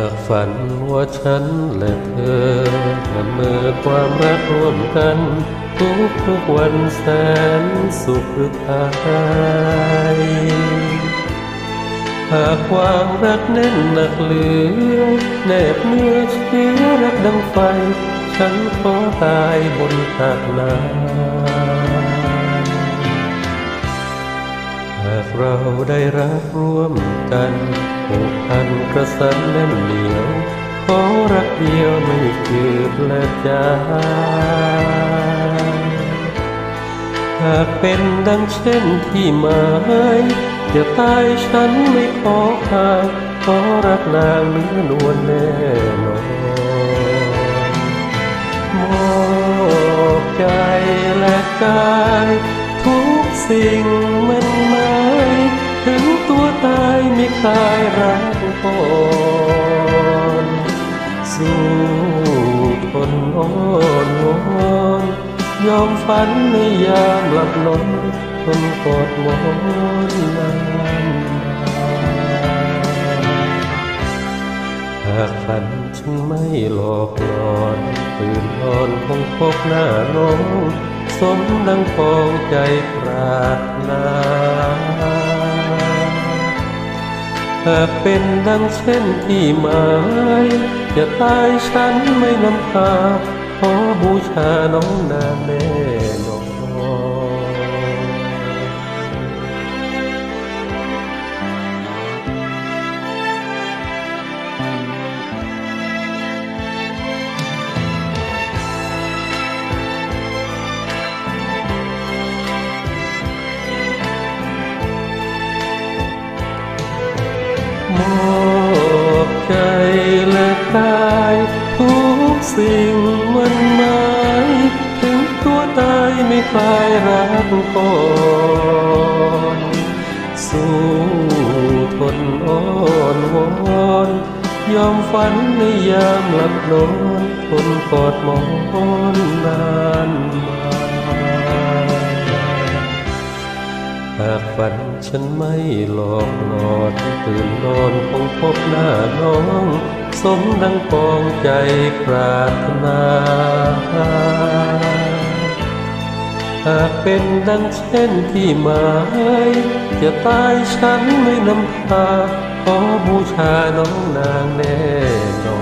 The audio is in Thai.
ากฝันว่าฉันและเธอละเมอความรักร่วมกัน ทุกทุกๆวันแสนสุขหรือทายหากความรักแน่นหนักเหลือแนบเนื้อเชื้อรักดังไฟ ฉันขอตายบนตากน้ำากเราได้รักร่วมกันผูกพันกระสันแน่นเหนียวขอรักเดียวไม่คืบและจางหากเป็นดังเช่นที่หมายจะตายฉันไม่ขอห่างขอรักนางเนื้อนวลแน่นอนมอบใจและกายทุกสิ่ง ไม่คลายรักก่อนสู้ทนอ้อนวอนยอมฝันในยามหลับนอนทนกอดหมอนนานาหากฝันฉันไม่หลอกหลอนตื่นนอนคงพบหน้าน้องสมดังปองใจปรารถนา หากเป็นดังเช่นที่หมายจะตายฉันไม่นำพาขอบูชาน้องนางแน่ สิ่งมันหมายถึงตัวตายไม่คลายรักก่อนสู้ทนอ้อนวอนยอมฝันในยามหลับนอนทนกอดมอนนานมาหากฝันฉันไม่หลอกหลอนตื่นนอนคงพบหน้าน้อง สมดังปองใจปรารถนา หากเป็นดังเช่นที่หมายจะตายฉันไม่นำพาขอบูชาน้องนางแน่น